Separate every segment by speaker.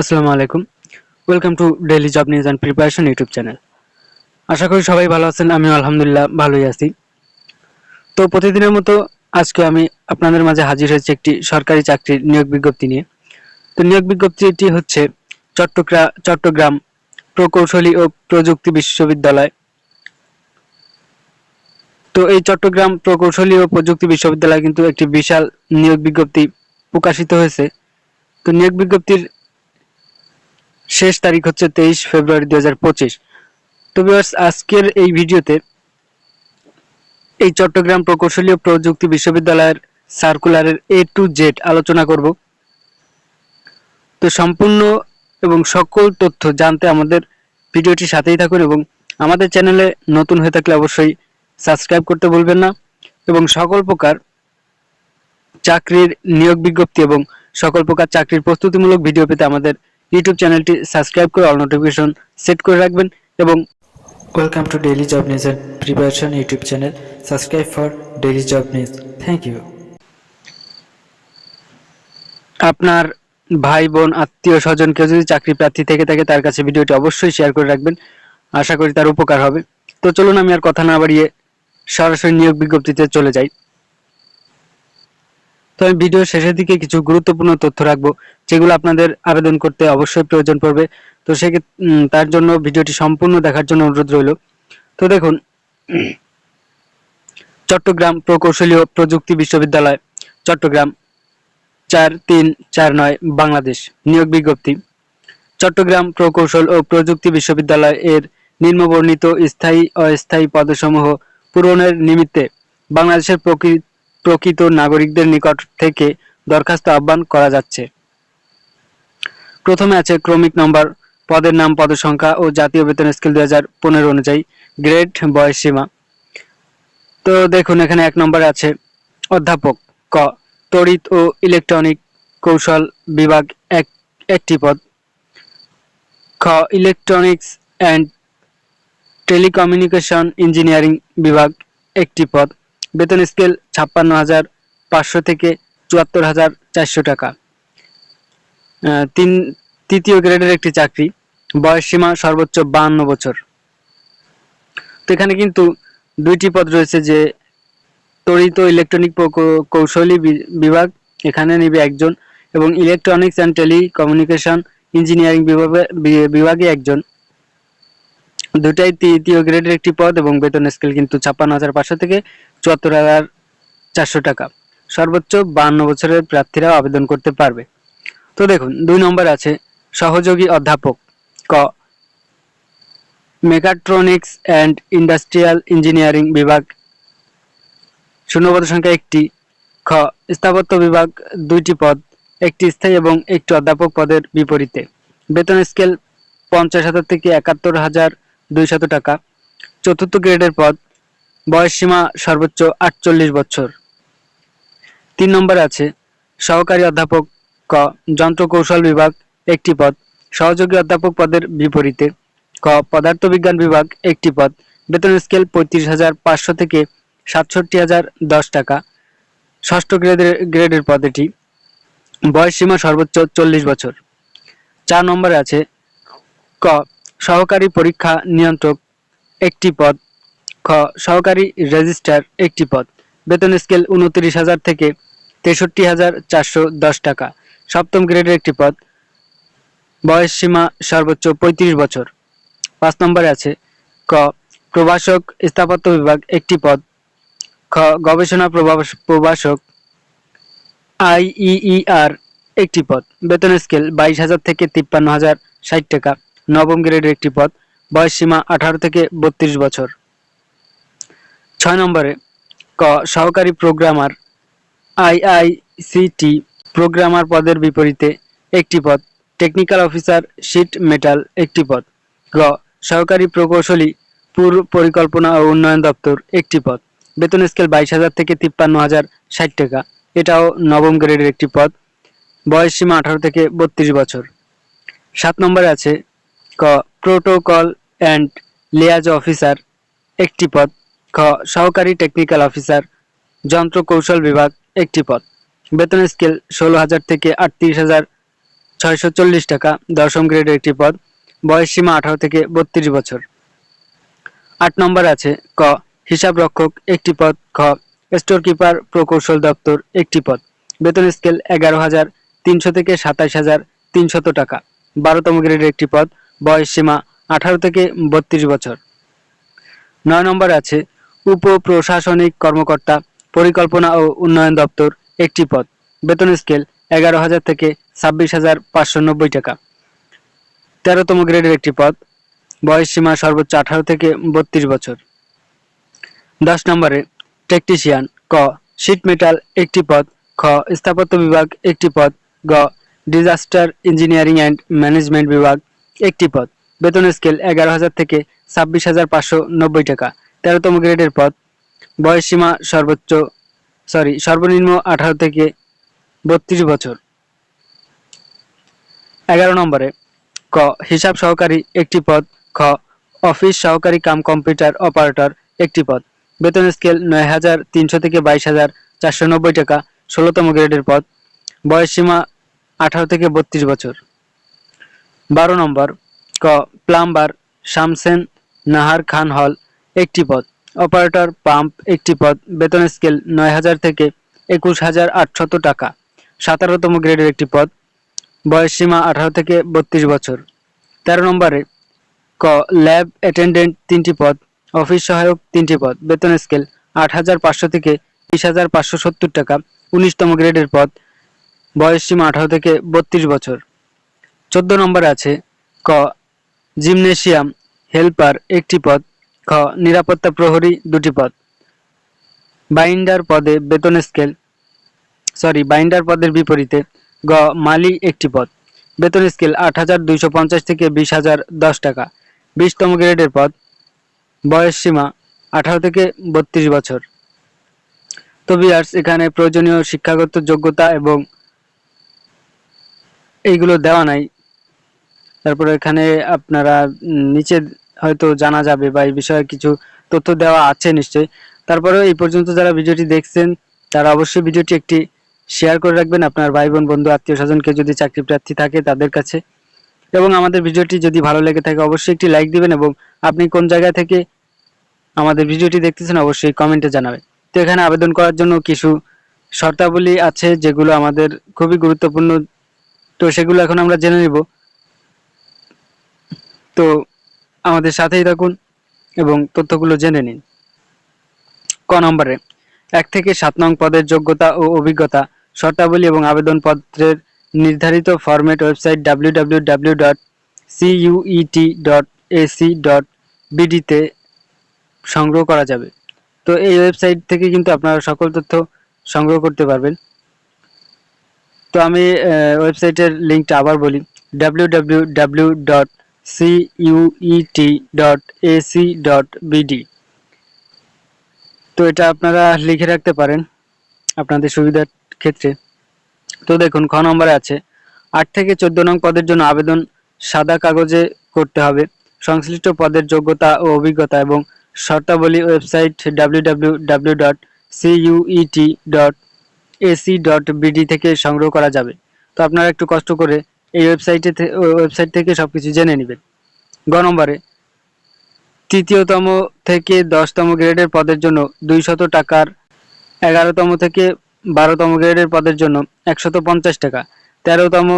Speaker 1: আসসালামু আলাইকুম। Welcome to daily job news and preparation YouTube channel আশা করি সবাই ভালো আছেন আমি আলহামদুলিল্লাহ ভালোই আছি। তো প্রতিদিনের মতো আজকে আমি আপনাদের মাঝে হাজির হয়েছি একটি সরকারি চাকরির নিয়োগ বিজ্ঞপ্তি নিয়ে। তো নিয়োগ বিজ্ঞপ্তিটি হচ্ছে চট্টগ্রাম চট্টগ্রাম প্রকৌশলী ও প্রযুক্তি বিশ্ববিদ্যালয়। তো এই চট্টগ্রাম প্রকৌশলী ও প্রযুক্তি বিশ্ববিদ্যালয় কিন্তু একটি বিশাল নিয়োগ বিজ্ঞপ্তি প্রকাশিত হয়েছে। তো নিয়োগ বিজ্ঞপ্তির শেষ তারিখ হচ্ছে তেইশ ফেব্রুয়ারি দু হাজার পঁচিশ। তো আজকের এই ভিডিওতে এই চট্টগ্রাম প্রকৌশলী ও প্রযুক্তি বিশ্ববিদ্যালয়ের সার্কুলারের এ টু জেড আলোচনা করব। তো সম্পূর্ণ এবং সকল তথ্য জানতে আমাদের ভিডিওটি সাথেই থাকুন এবং আমাদের চ্যানেলে নতুন হয়ে থাকলে অবশ্যই সাবস্ক্রাইব করতে ভুলবেন না এবং সকল প্রকার চাকরির নিয়োগ বিজ্ঞপ্তি এবং সকল প্রকার চাকরির প্রস্তুতিমূলক ভিডিও পেতে আমাদের ইউটিউব চ্যানেলটি সাবস্ক্রাইব করে অল নোটিফিকেশন সেট করে রাখবেন এবং welcome to daily job news and preparation YouTube channel subscribe for daily job news thank you আপনার ভাই বোন আত্মীয় স্বজন কেউ যদি চাকরি প্রার্থী থেকে থাকে তার কাছে ভিডিওটি অবশ্যই শেয়ার করে রাখবেন। আশা করি তার উপকার হবে। তো চলুন আমি আর কথা না বাড়িয়ে সরাসরি নিয়োগ বিজ্ঞপ্তিতে চলে যাই। তো আমি ভিডিওর শেষের দিকে কিছু গুরুত্বপূর্ণ তথ্য রাখব। যেগুলো আপনাদের আবেদন করতে অবশ্যই প্রয়োজন পড়বে। তো সে তার জন্য ভিডিওটি সম্পূর্ণ দেখার জন্য অনুরোধ রইল। তো দেখুন, চট্টগ্রাম প্রকৌশলী ও প্রযুক্তি বিশ্ববিদ্যালয়, চট্টগ্রাম চার তিন চার নয়, বাংলাদেশ, নিয়োগ বিজ্ঞপ্তি। চট্টগ্রাম প্রকৌশল ও প্রযুক্তি বিশ্ববিদ্যালয় এর নিম্নবর্ণিত স্থায়ী অস্থায়ী পদসমূহ পূরণের নিমিত্তে বাংলাদেশের প্রকৃত নাগরিকদের নিকট থেকে দরখাস্ত আহ্বান করা যাচ্ছে। প্রথমে আছে ক্রমিক নম্বর, পদের নাম, পদের সংখ্যা ও জাতীয় বেতন স্কেল দুই হাজার পনেরো অনুযায়ী। গ্রেড বয়স সীমা তো দেখুন, এখানে এক নম্বরে আছে অধ্যাপক, ক, তড়িৎ ও ইলেকট্রনিক কৌশল বিভাগ এক, একটি পদ। খ, ইলেকট্রনিক্স অ্যান্ড টেলিকমিউনিকেশন ইঞ্জিনিয়ারিং বিভাগ একটি পদ। বেতন স্কেল ছাপ্পান্ন হাজার পাঁচশো থেকে চুয়াত্তর হাজার চারশো টাকা। তিন, তৃতীয় গ্রেডের একটি চাকরি, বয়স সীমা সর্বোচ্চ বাহান্ন বছর। তো এখানে কিন্তু দুইটি পদ রয়েছে যে তড়িত ইলেকট্রনিক কৌশলী বিভাগ, এখানে নিবে একজন, এবং ইলেকট্রনিক্স অ্যান্ড টেলিকমিউনিকেশন ইঞ্জিনিয়ারিং বিভাগে বিভাগে একজন। দুটাই তৃতীয় গ্রেডের একটি পদ এবং বেতন স্কেল কিন্তু ছাপ্পান্ন হাজার পাঁচশো থেকে চুয়াত্তর হাজার চারশো টাকা। সর্বোচ্চ বান্ন বছরের প্রার্থীরাও আবেদন করতে পারবে। তো দেখুন, দুই নম্বর আছে সহযোগী অধ্যাপক, ক, মেকাট্রনিক্স অ্যান্ড ইন্ডাস্ট্রিয়াল ইঞ্জিনিয়ারিং বিভাগ, শূন্যপদ সংখ্যা একটি, খ, স্থাপত্য বিভাগ দুইটি পদ, একটি স্থায়ী এবং একটি অধ্যাপক পদের বিপরীতে। বেতন স্কেল পঞ্চাশ হাজার থেকে একাত্তর হাজার দুইশত টাকা। চতুর্থ গ্রেডের পদ, বয়স সীমা সর্বোচ্চ আটচল্লিশ বছর। তিন নম্বরে আছে সহকারী অধ্যাপক ক যন্ত্র কৌশল বিভাগ, একটি পদ। সহযোগী অধ্যাপক পদের বিপরীতে। ক, পদার্থবিজ্ঞান বিভাগ, একটি পদ। বেতন স্কেল পঁয়ত্রিশ হাজার পাঁচশো থেকে সাতষট্টি হাজার দশ টাকা। ষষ্ঠ গ্রেডের গ্রেডের পদ এটি সীমা সর্বোচ্চ চল্লিশ বছর। চার নম্বরে আছে। ক, সহকারী পরীক্ষা নিয়ন্ত্রক, একটি পদ। খ, সহকারী রেজিস্ট্রার, একটি পদ। বেতন স্কেল উনত্রিশ হাজার থেকে তেষট্টি হাজার চারশো দশ টাকা। সপ্তম গ্রেডের একটি পদ। বয়স সীমা সর্বোচ্চ পঁয়ত্রিশ বছর। পাঁচ নম্বরে আছে, ক, প্রভাষক স্থাপত্য বিভাগ একটি পদ। খ, গবেষণা প্রভাষক আইইআর একটি পদ। বেতন স্কেল বাইশ হাজার থেকে তিপ্পান্ন হাজার ষাট টাকা। নবম গ্রেডের একটি পদ। বয়স সীমা আঠারো থেকে বত্রিশ বছর। ছয় নম্বরে, ক, সহকারী প্রোগ্রামার আইআইসিটি প্রোগ্রামার পদের বিপরীতে একটি পদ টেকনিক্যাল অফিসার শিট মেটাল একটি পদ, গ, সহকারী প্রকৌশলী, পুর পরিকল্পনা ও উন্নয়ন দপ্তর একটি পদ। বেতন স্কেল বাইশ হাজার থেকে তিপ্পান্ন হাজার ষাট টাকা। এটাও নবম গ্রেডের একটি পদ। বয়স সীমা আঠারো থেকে বত্রিশ বছর। সাত নম্বরে আছে, ক প্রোটোকল অ্যান্ড লেয়াজ অফিসার একটি পদ, খ, সহকারী টেকনিক্যাল অফিসার যন্ত্র কৌশল বিভাগ একটি পদ। বেতন স্কেল ষোলো হাজার থেকে আটত্রিশ হাজার ছয়শো চল্লিশ টাকা, দশম গ্রেডের একটি পদ, বয়স সীমা আঠারো থেকে বত্রিশ বছর। আট নম্বর আছে ক, হিসাব রক্ষক একটি পদ খ স্টোর কিপার, প্রকৌশল দপ্তর একটি পদ। বেতন স্কেল এগারো হাজার তিনশো থেকে সাতাইশ হাজার তিনশত টাকা। বারোতম গ্রেডের একটি পদ, বয়স সীমা আঠারো থেকে বত্রিশ বছর। নয় নম্বর আছে উপ প্রশাসনিক কর্মকর্তা, পরিকল্পনা ও উন্নয়ন দপ্তর একটি পদ। বেতন স্কেল এগারো হাজার থেকে ছাব্বিশ হাজার পাঁচশো নব্বই টাকা। তেরোতম গ্রেডের একটি পদ, বয়স সীমা সর্বোচ্চ আঠারো থেকে বত্রিশ বছর। দশ নম্বরে, টেকনিশিয়ান, ক, শিট মেটাল একটি পদ, খ, স্থাপত্য বিভাগ একটি পদ, গ, ডিজাস্টার ইঞ্জিনিয়ারিং অ্যান্ড ম্যানেজমেন্ট বিভাগ একটি পদ। বেতন স্কেল এগারো হাজার থেকে ছাব্বিশ হাজার পাঁচশো নব্বই টাকা। তেরোতম গ্রেডের পদ, বয়স সীমা সর্বোচ্চ সরি, সর্বনিম্ন আঠারো থেকে বত্রিশ বছর। এগারো নম্বরে, ক, হিসাব সহকারী একটি পদ, খ, অফিস সহকারী কাম কম্পিউটার অপারেটর একটি পদ। বেতন স্কেল নয় হাজার তিনশো থেকে বাইশ হাজার চারশো নব্বই টাকা, ষোলোতম গ্রেডের পদ। বয়স সীমা আঠারো থেকে বত্রিশ বছর। বারো নম্বর, ক, প্লাম্বার শামসেন নাহার খান হল একটি পদ। অপারেটর পাম্প একটি পদ, বেতন স্কেল নয় হাজার থেকে একুশ হাজার আটশত টাকা সতেরোতম গ্রেডের একটি পদ, বয়স সীমা আঠারো থেকে বত্রিশ বছর। তেরো নম্বরে, ক, ল্যাব অ্যাটেন্ডেন্ট তিনটি পদ, অফিস সহায়ক তিনটি পদ, বেতন স্কেল আট হাজার পাঁচশো থেকে বিশ হাজার পাঁচশো সত্তর টাকা, উনিশতম গ্রেডের পদ, বয়স সীমা আঠারো থেকে বত্রিশ বছর। চোদ্দ নম্বরে আছে, ক, জিমনেশিয়াম হেল্পার একটি পদ খ, নিরাপত্তা প্রহরী দুটি পদ। বাইন্ডার পদে বেতন স্কেল সরি বাইন্ডার পদের বিপরীতে গ, মালি একটি পদ। বেতন স্কেল আট হাজার দুইশো পঞ্চাশ থেকে বিশ হাজার দশ টাকা। বিশতম গ্রেডের পদ, বয়স সীমা আঠারো থেকে বত্রিশ বছর। তো বিয়ার্স এখানে প্রয়োজনীয় শিক্ষাগত যোগ্যতা এবং এইগুলো দেওয়া নাই। তারপরে এখানে আপনারা নিচে হয়তো জানা যাবে বা এই বিষয়ে কিছু তথ্য দেওয়া আছে নিশ্চয়ই। তারপরেও এই পর্যন্ত যারা ভিডিওটি দেখছেন, তারা অবশ্যই ভিডিওটি একটি শেয়ার করে রাখবেন আপনার ভাই বোন বন্ধু আত্মীয় স্বজনকে যদি চাকরি প্রার্থী থাকে তাদের কাছে। এবং আমাদের ভিডিওটি যদি ভালো লেগে থাকে অবশ্যই একটি লাইক দিবেন এবং আপনি কোন জায়গা থেকে আমাদের ভিডিওটি দেখতেছেন অবশ্যই কমেন্টে জানাবেন। তো এখানে আবেদন করার জন্য কিছু শর্তাবলী আছে যেগুলো আমাদের খুবই গুরুত্বপূর্ণ। তো সেগুলো এখন আমরা জেনে নিব। তো আমাদের সাথেই থাকুন এবং তথ্যগুলো জেনে নিন। ক নম্বরে, এক থেকে সাত নং পদের যোগ্যতা ও অভিজ্ঞতা, শর্তাবলী এবং আবেদনপত্রের নির্ধারিত format website W W W dot CUET dot AC dot বিডিতে সংগ্রহ করা যাবে। তো এই ওয়েবসাইট থেকে কিন্তু আপনারা সকল তথ্য সংগ্রহ করতে পারবেন। তো আমি ওয়েবসাইটের লিঙ্কটা আবার বলি W W W dot CUET dot AC dot BD তো এটা আপনারা লিখে রাখতে পারেন আপনাদের সুবিধার ক্ষেত্রে। তো দেখুন, খ নম্বরে আছে, আট থেকে চোদ্দ নং পদের জন্য আবেদন সাদা কাগজে করতে হবে। সংশ্লিষ্ট পদের যোগ্যতা ও অভিজ্ঞতা এবং শর্তাবলী website W W W dot CUET dot AC dot BD থেকে সংগ্রহ করা যাবে। তো আপনারা একটু কষ্ট করে এই ওয়েবসাইটে ওয়েবসাইট থেকে সবকিছু জেনে নেবেন। গ নম্বরে, তৃতীয়তম থেকে দশতম গ্রেডের পদের জন্য দুইশত টাকার এগারোতম থেকে বারোতম গ্রেডের পদের জন্য একশত পঞ্চাশ টাকা, তেরোতম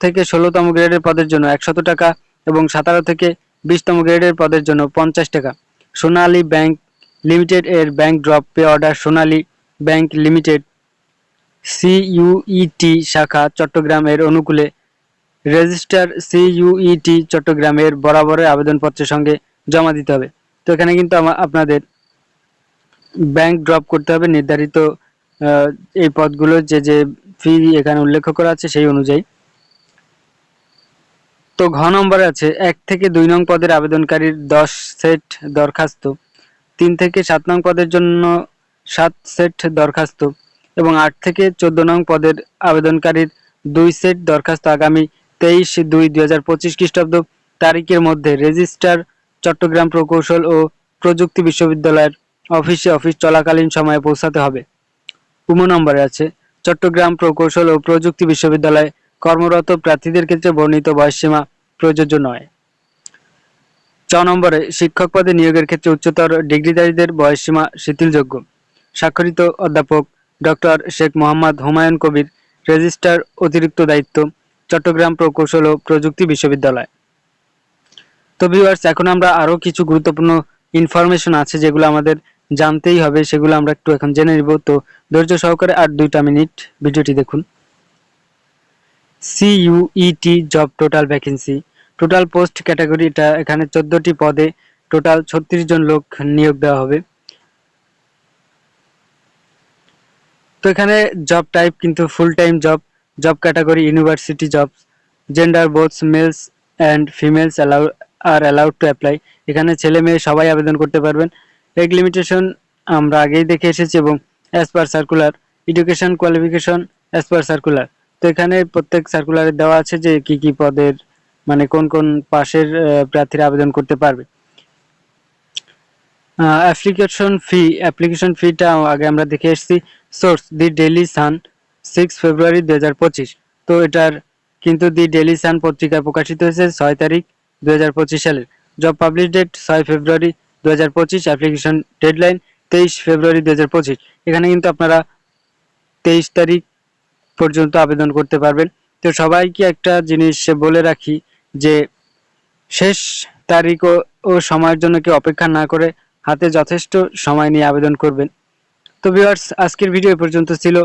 Speaker 1: থেকে ষোলোতম গ্রেডের পদের জন্য একশত টাকা এবং সতেরো থেকে বিশতম গ্রেডের পদের জন্য পঞ্চাশ টাকা। সোনালী ব্যাংক লিমিটেড এর bank draft pay order Sonali bank limited, CUET শাখা চট্টগ্রামের অনুকূলে রেজিস্টার সিইউইটি চট্টগ্রামের বরাবরের আবেদনপত্রের সঙ্গে জমা দিতে হবে। তো এখানে কিন্তু আপনাদের ব্যাংক ড্রপ করতে হবে। নির্ধারিত এই পদগুলো যে যে ফি এখানে উল্লেখ করা আছে সেই অনুযায়ী। তো ঘ নম্বরে আছে, এক থেকে দুই নং পদের আবেদনকারীর দশ সেট দরখাস্ত, তিন থেকে সাত নং পদের জন্য সাত সেট দরখাস্ত এবং আট থেকে চোদ্দ নং পদের আবেদনকারীর দুই সেট দরখাস্ত আগামী তেইশ দুই দুই হাজার পঁচিশ খ্রিস্টাব্দ তারিখের মধ্যে রেজিস্ট্রার চট্টগ্রাম প্রকৌশল ও প্রযুক্তি বিশ্ববিদ্যালয়ের অফিসে অফিস চলাকালীন সময়ে পৌঁছাতে হবে। উম নম্বরে আছে, চট্টগ্রাম প্রকৌশল ও প্রযুক্তি বিশ্ববিদ্যালয়ে কর্মরত প্রার্থীদের ক্ষেত্রে বর্ণিত বয়সসীমা প্রযোজ্য নয়। চ নম্বরে, শিক্ষক পদে নিয়োগের ক্ষেত্রে উচ্চতর ডিগ্রিধারীদের বয়সসীমা শিথিলযোগ্য। স্বাক্ষরিত অধ্যাপক ডক্টর শেখ মোহাম্মদ হুমায়ুন কবির রেজিস্ট্রার অতিরিক্ত দায়িত্ব চট্টগ্রাম প্রকৌশল ও প্রযুক্তি বিশ্ববিদ্যালয়। তো ভিউয়ার্স এখন আমরা আরও কিছু গুরুত্বপূর্ণ ইনফরমেশন আছে যেগুলো আমাদের জানতেই হবে, সেগুলো আমরা একটু এখন জেনে নিব। তো ধৈর্য সহকারে আর দুইটা মিনিট ভিডিওটি দেখুন। CUET job total vacancy total post category এটা এখানে চোদ্দটি পদে টোটাল ছত্রিশ জন লোক নিয়োগ দেওয়া হবে। তো এখানে জব টাইপ কিন্তু full time job job category university job gender both males and females allow are allowed to apply এখানে ছেলে মেয়ে সবাই আবেদন করতে পারবেন। এগ লিমিটেশন আমরা আগেই দেখে এসেছি এবং as per circular education qualification as per circular তো এখানে প্রত্যেক সার্কুলারে দেওয়া আছে যে কি কি পদের মানে কোন কোন পাশের প্রার্থীরা আবেদন করতে পারবে। অ্যাপ্লিকেশন ফি অ্যাপ্লিকেশন ফিটা আগে আমরা দেখে এসেছি। Source the daily sun six February দু হাজার পঁচিশ। তো এটার কিন্তু দি ডেইলি সান পত্রিকায় প্রকাশিত হয়েছে ছয় তারিখ দু হাজার পঁচিশ সালের। জব পাবলিশ ডেট ছয় ফেব্রুয়ারি দু হাজার পঁচিশ অ্যাপ্লিকেশন ডেডলাইন তেইশ ফেব্রুয়ারি দু হাজার পঁচিশ। এখানে কিন্তু আপনারা তেইশ তারিখ পর্যন্ত আবেদন করতে পারবেন। তো সবাইকে একটা জিনিস বলে রাখি যে, শেষ তারিখ ও- ও সময়ের জন্য কেউ অপেক্ষা না করে হাতে যথেষ্ট সময় নিয়ে আবেদন করবেন। তো ভিউয়ার্স আজকের ভিডিও পর্যন্ত ছিল।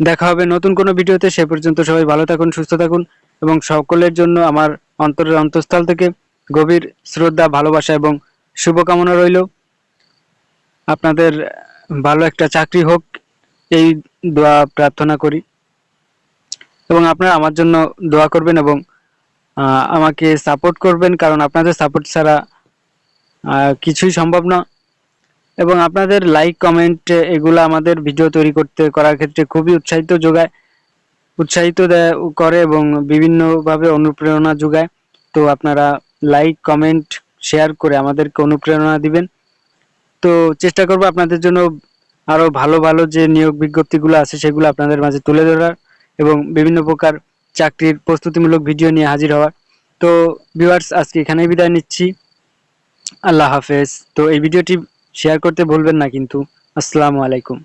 Speaker 1: দেখা হবে নতুন কোনো ভিডিওতে। সে পর্যন্ত সবাই ভালো থাকুন, সুস্থ থাকুন এবং সকলের জন্য আমার অন্তরের অন্তঃস্থল থেকে গভীর শ্রদ্ধা, ভালোবাসা এবং শুভকামনা রইল। আপনাদের ভালো একটা চাকরি হোক, এই দোয়া প্রার্থনা করি। এবং আপনারা আমার জন্য দোয়া করবেন এবং আমাকে সাপোর্ট করবেন, কারণ আপনাদের সাপোর্ট ছাড়া কিছুই সম্ভব না। এবং আপনাদের লাইক কমেন্ট এগুলো আমাদের ভিডিও তৈরি করতে, করার ক্ষেত্রে খুবই উৎসাহিত যোগায়, উৎসাহিত করে এবং বিভিন্নভাবে অনুপ্রেরণা যোগায়। তো আপনারা লাইক কমেন্ট শেয়ার করে আমাদেরকে অনুপ্রেরণা দিবেন। তো চেষ্টা করব আপনাদের জন্য আরও ভালো ভালো যে নিয়োগ বিজ্ঞপ্তিগুলো আছে সেগুলো আপনাদের মাঝে তুলে ধরার এবং বিভিন্ন প্রকার চাকরির প্রস্তুতিমূলক ভিডিও নিয়ে হাজির হওয়ার। তো ভিউয়ার্স আজকে এখানেই বিদায় নিচ্ছি। আল্লাহ হাফেজ। তো এই ভিডিওটি শেয়ার করতে ভুলবেন না কিন্তু। আসসালামু আলাইকুম।